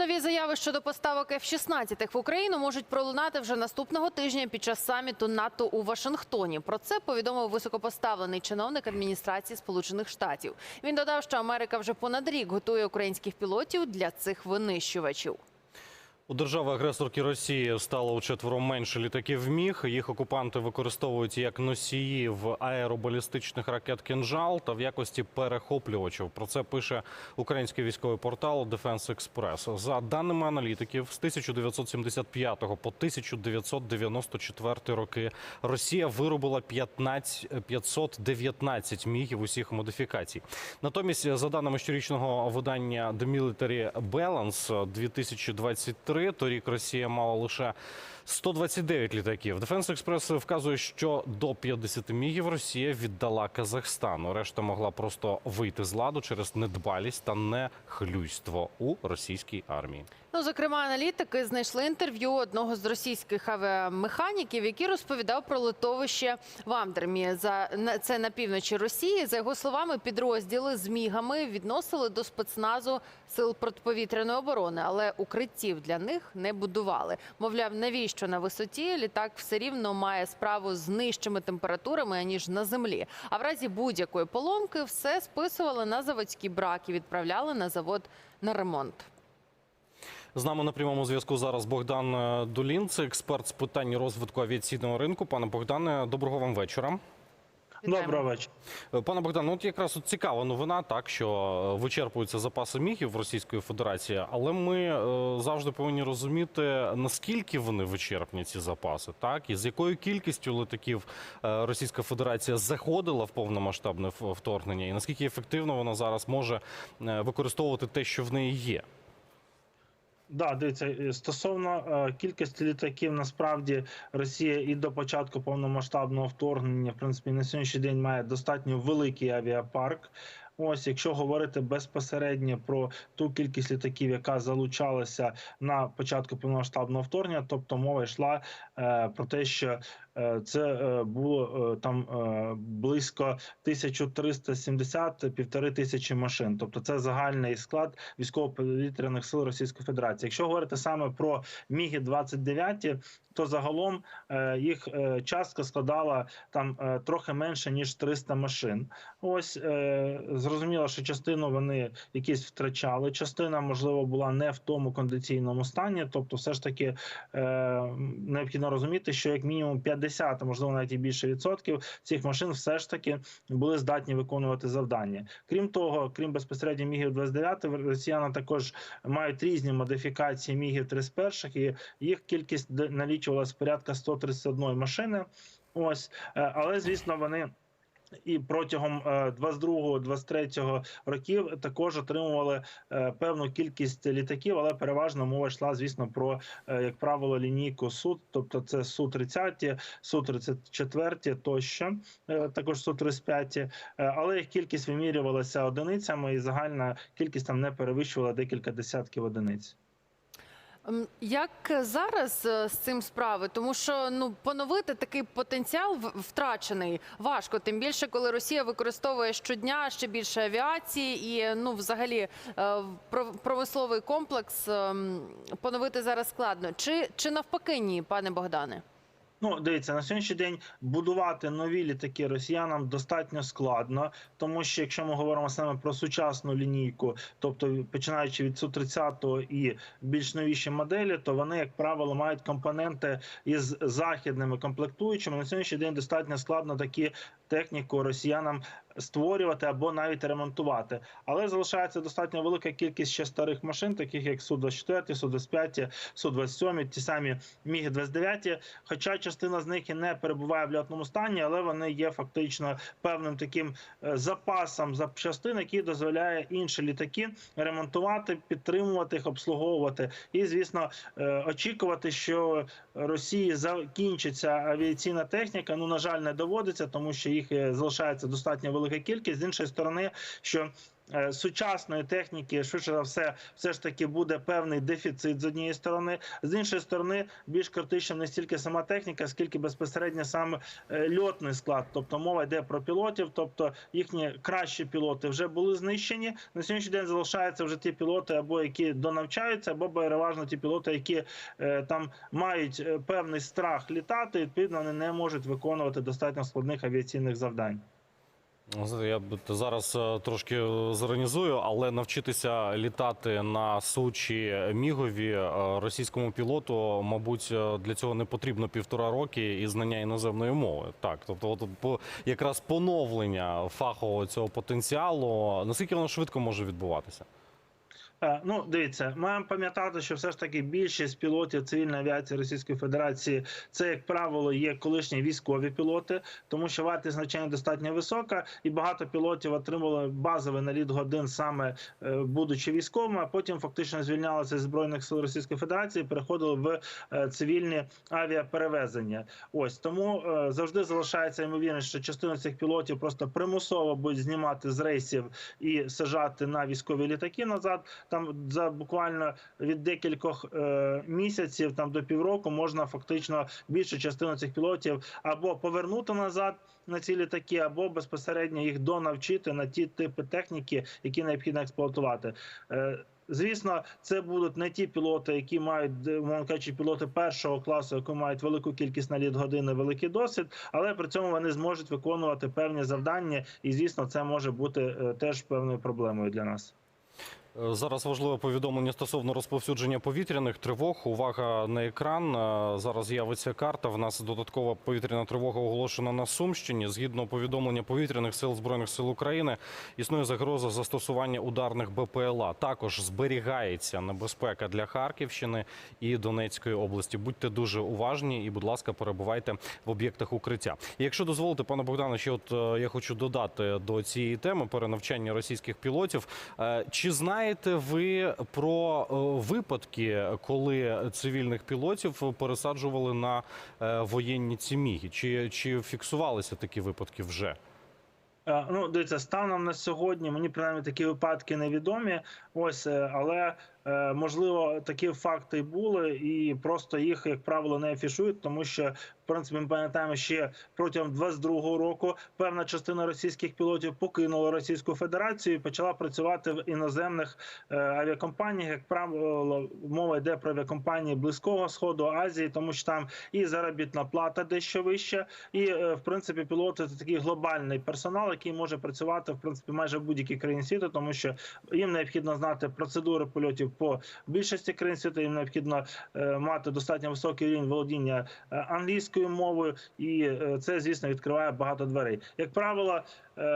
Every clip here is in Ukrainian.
Нові заяви щодо поставок F-16 в Україну можуть пролунати вже наступного тижня під час саміту НАТО у Вашингтоні. Про це повідомив високопоставлений чиновник адміністрації Сполучених Штатів. Він додав, що Америка вже понад рік готує українських пілотів для цих винищувачів. У держави-агресорки Росії стало учетверо менше літаків МІГ. Їх окупанти використовують як носіїв аеробалістичних ракет «Кинжал» та в якості перехоплювачів. Про це пише український військовий портал Defense Express. За даними аналітиків, з 1975 по 1994 роки Росія виробила 15, 519 мігів усіх модифікацій. Натомість, за даними щорічного видання The Military Balance 2023, торік Росія мала лише 129 літаків. Дефенс Експрес вказує, що до 50 мігів Росія віддала Казахстану. Решта могла просто вийти з ладу через недбалість та нехлюйство у російській армії. Ну, зокрема, аналітики знайшли інтерв'ю одного з російських авіамеханіків, який розповідав про литовище в Амдермі. За це на півночі Росії. За його словами, підрозділи з мігами відносили до спецназу сил протиповітряної оборони, але укриттів для них не будували. Мовляв, навіщо на висоті літак все рівно має справу з нижчими температурами аніж на землі. А в разі будь-якої поломки все списували на заводські браки, відправляли на завод на ремонт. З нами на прямому зв'язку зараз Богдан е, Дулін, це експерт з питань розвитку авіаційного ринку. Пане Богдане, доброго вам вечора. Доброго вечора. Е, Пане Богдан, ну от якраз от цікава новина, так що е, вичерпуються запаси мігів Російської Федерації, але ми е, завжди повинні розуміти, наскільки вони вичерпні ці запаси, так і з якою кількістю літаків е, Російська Федерація заходила в повномасштабне вторгнення, і наскільки ефективно вона зараз може використовувати те, що в неї є. Да, дивіться, е, стосовно е, кількості літаків, насправді Росія і до початку повномасштабного вторгнення, в принципі, на сьогоднішній день має достатньо великий авіапарк. Ось, якщо говорити безпосередньо про ту кількість літаків, яка залучалася на початку повномасштабного вторгнення, тобто мова йшла е, про те, що це е, було е, там е, близько 1370 півтори тисячі машин. Тобто це загальний склад військово-повітряних сил Російської Федерації. Якщо говорити саме про міги 29 то загалом е, їх е, частка складала там е, трохи менше ніж 300 машин. Ось е, зрозуміло, що частину вони якісь втрачали. Частина можливо була не в тому кондиційному стані. Тобто, все ж таки е, необхідно розуміти, що як мінімум 50, а можливо навіть і більше відсотків цих машин все ж таки були здатні виконувати завдання. Крім того, крім безпосередньо мігів 29 росіяни також мають різні модифікації мігів 31 і їх кількість налічувалась порядка 131 машини. Ось, е, але звісно, вони. І протягом 22-23 років також отримували е, певну кількість літаків, але переважно мова йшла, звісно, про е, як правило лінійку Су, тобто це су 30 су 34 тощо, е, також су 35 е, але їх кількість вимірювалася одиницями, і загальна кількість там не перевищувала декілька десятків одиниць. М, Як зараз е, з цим справи? Тому що ну поновити такий потенціал втрачений важко. Тим більше, коли Росія використовує щодня ще більше авіації, і ну взагалі е, промисловий комплекс ем, поновити зараз складно. Чи чи навпаки ні, пане Богдане? Ну, дивіться, на сьогоднішній день будувати нові літаки росіянам достатньо складно, тому що якщо ми говоримо саме про сучасну лінійку, тобто починаючи від су 30 і більш новіші моделі, то вони, як правило, мають компоненти із західними комплектуючими. На сьогоднішній день достатньо складно такі техніку росіянам створювати або навіть ремонтувати. Але залишається достатньо велика кількість ще старих машин, таких як су 24 су 25 су 27 ті самі міг 29 Хоча частина з них і не перебуває в льотному стані, але вони є фактично певним таким е, запасом запчастин, який дозволяє інші літаки ремонтувати, підтримувати їх, обслуговувати. І звісно, е, очікувати, що Росії закінчиться авіаційна техніка. Ну на жаль, не доводиться, тому що їх е, залишається достатньо велика кількість. З іншої сторони, що е, сучасної техніки, швидше за все, все ж таки буде певний дефіцит з однієї сторони. З іншої сторони, більш критичним не стільки сама техніка, скільки безпосередньо саме е, льотний склад. Тобто мова йде про пілотів, тобто їхні кращі пілоти вже були знищені. На сьогоднішній день залишаються вже ті пілоти, або які донавчаються, або переважно ті пілоти, які е, там мають е, певний страх літати. Відповідно, вони не можуть виконувати достатньо складних авіаційних завдань. Знаєте, Я зараз е, трошки е, але навчитися літати на сучі мігові е, російському пілоту, мабуть, для цього не потрібно півтора роки і знання іноземної мови. Так, тобто, от по якраз поновлення фахового цього потенціалу, наскільки воно швидко може відбуватися? Е, Ну, дивіться, маємо пам'ятати, що все ж таки більшість пілотів цивільної авіації Російської Федерації це, як правило, є колишні військові пілоти, тому що вартість навчання достатньо висока, і багато пілотів отримали базовий наліт годин саме е, будучи військовими, а потім фактично звільнялися з збройних сил Російської Федерації, переходили в е, цивільні авіаперевезення. Ось тому завжди залишається ймовірність, що частину цих пілотів просто примусово будуть знімати з рейсів і сажати на військові літаки назад. Там за буквально від декількох е, місяців, там до півроку, можна фактично більшу частину цих пілотів або повернути назад на ці літаки, або безпосередньо їх донавчити на ті типи техніки, які необхідно експлуатувати. Е, Звісно, це будуть не ті пілоти, які мають кажучи, пілоти першого класу, які мають велику кількість наліт години, великий досвід, але при цьому вони зможуть виконувати певні завдання, і звісно, це може бути е, теж певною проблемою для нас. Е, Зараз важливе повідомлення стосовно розповсюдження повітряних тривог. Увага на екран. Е, Зараз з'явиться карта. В нас додаткова повітряна тривога оголошена на Сумщині. Згідно повідомлення повітряних сил збройних сил України, існує загроза застосування ударних БПЛА. Також зберігається небезпека для Харківщини і Донецької області. Будьте дуже уважні і, будь ласка, перебувайте в об'єктах укриття. І якщо дозволите, пане Богдане, ще от е, я хочу додати до цієї теми перенавчання російських пілотів. Чи знаєте ви про е, випадки, коли цивільних пілотів пересаджували на е, воєнні ціміги? Чи, чи фіксувалися такі випадки вже? Е, Ну, дивіться, станом на сьогодні мені принаймні такі випадки невідомі. Ось, але можливо такі факти були, і просто їх, як правило, не афішують, тому що в принципі ми пам'ятаємо, ще протягом 22-го року певна частина російських пілотів покинула Російську Федерацію і почала працювати в іноземних е, авіакомпаніях. Як правило, мова йде про авіакомпанії Близького Сходу, Азії, тому що там і заробітна плата дещо вища, і е, в принципі пілоти це такий глобальний персонал, який може працювати в принципі майже в будь-якій країні світу, тому що їм необхідно знати процедури польотів по більшості країн світу. Їм необхідно е, мати достатньо високий рівень володіння е, англійською мовою, і е, це звісно відкриває багато дверей. Як правило,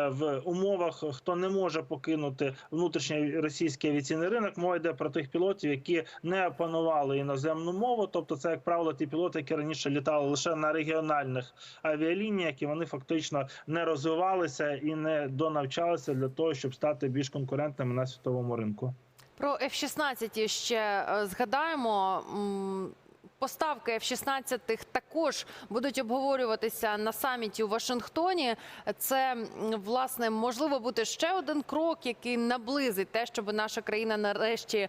в умовах хто не може покинути внутрішній російський авіаційний ринок, мова йде про тих пілотів, які не опанували іноземну мову. Тобто, це як правило ті пілоти, які раніше літали лише на регіональних авіалініях, і вони фактично не розвивалися і не донавчалися для того, щоб стати більш конкурентними на світовому ринку. Про F-16 ще е, згадаємо. Поставки F-16 також будуть обговорюватися на саміті у Вашингтоні. Це власне можливо бути ще один крок, який наблизить те, щоб наша країна нарешті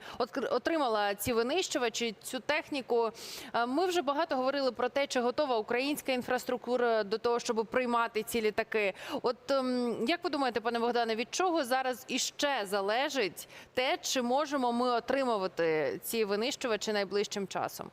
отримала ці винищувачі, цю техніку. Е, Ми вже багато говорили про те, чи готова українська інфраструктура до того, щоб приймати ці літаки. От ем, як ви думаєте, пане Богдане, від чого зараз іще залежить те, чи можемо ми отримувати ці винищувачі найближчим часом?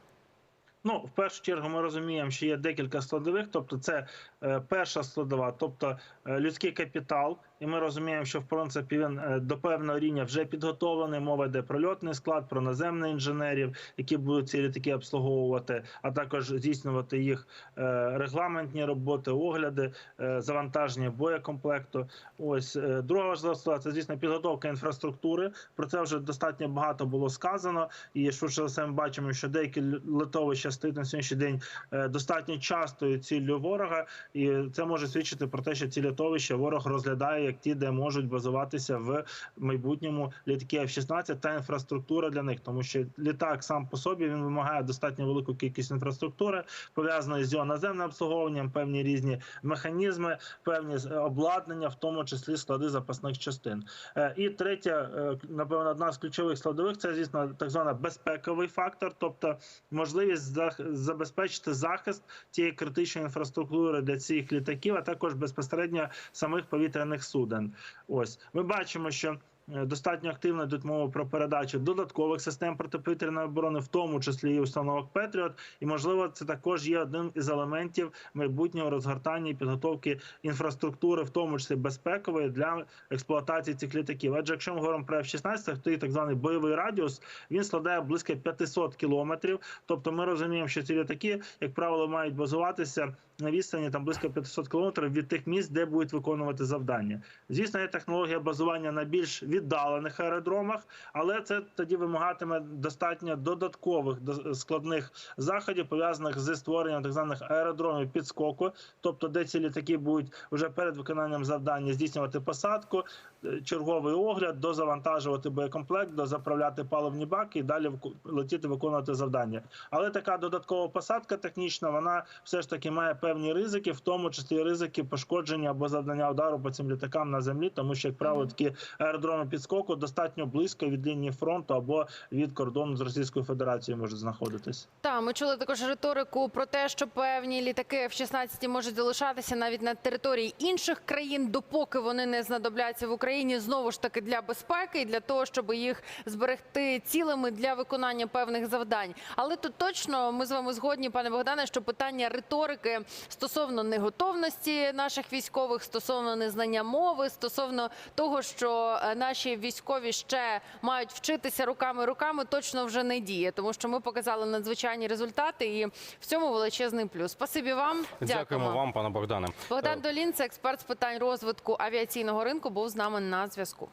Ну, в першу чергу, ми розуміємо, що є декілька складових. Тобто, це е, перша складова, тобто е, людський капітал. І ми розуміємо, що в принципі він е, до певного рівня вже підготовлений. Мова йде про льотний склад, про наземних інженерів, які будуть ці літаки обслуговувати, а також здійснювати їх е, регламентні роботи, огляди, е, завантаження боєкомплекту. Ось друга важлива складова – це звісно підготовка інфраструктури. Про це вже достатньо багато було сказано. І швидше за все ми бачимо, що деякі литовища стають на сьогоднішній день достатньо частою ціллю ворога, і це може свідчити про те, що ці литовища ворог розглядає як ті, де можуть базуватися в майбутньому літаки F-16 та інфраструктура для них, тому що літак сам по собі він вимагає достатньо велику кількість інфраструктури, пов'язаної з його наземним обслуговуванням, певні різні механізми, певні обладнання, в тому числі склади запасних частин. Е, І третя, е, напевно, одна з ключових складових це, звісно, так звана безпековий фактор, тобто можливість забезпечити захист тієї критичної інфраструктури для цих літаків, а також безпосередньо самих повітряних суден. Ось ми бачимо, що. е, Достатньо активно йдуть мова про передачу додаткових систем протиповітряної оборони, в тому числі і установок Петріот. І можливо, це також є одним із елементів майбутнього розгортання і підготовки інфраструктури, в тому числі безпекової, для експлуатації цих літаків. Адже якщо ми говоримо про F-16, то і так званий бойовий радіус він складає близько 500 кілометрів. Тобто, ми розуміємо, що ці літаки, як правило, мають базуватися на відстані там близько 500 кілометрів від тих місць, де будуть виконувати завдання. Звісно, є технологія базування на більш віддалених аеродромах, але це тоді вимагатиме достатньо додаткових до- складних заходів, пов'язаних зі створенням так званих аеродромів підскоку, тобто де ці літаки будуть вже перед виконанням завдання здійснювати посадку, е, черговий огляд, дозавантажувати боєкомплект, дозаправляти паливні баки і далі летіти виконувати завдання. Але така додаткова посадка технічна, вона все ж таки має певні ризики, в тому числі ризики пошкодження або завдання удару по цим літакам на землі, тому що, як правило, такі аеродроми підскоку достатньо близько від лінії фронту або від кордону з Російською Федерацією можуть знаходитись. Та ми чули також риторику про те, що певні літаки F-16 можуть залишатися навіть на території інших країн, допоки вони не знадобляться в Україні знову ж таки для безпеки і для того, щоб їх зберегти цілими для виконання певних завдань. Але тут точно ми з вами згодні, пане Богдане, що питання риторики стосовно неготовності наших військових, стосовно незнання мови, стосовно того, що е, наші військові ще мають вчитися руками руками, точно вже не діє, тому що ми показали надзвичайні результати, і в цьому величезний плюс. Спасибі вам. Дякуємо вам, пане Богдане. Богдан Долін, це експерт з питань розвитку авіаційного ринку, був з нами на зв'язку.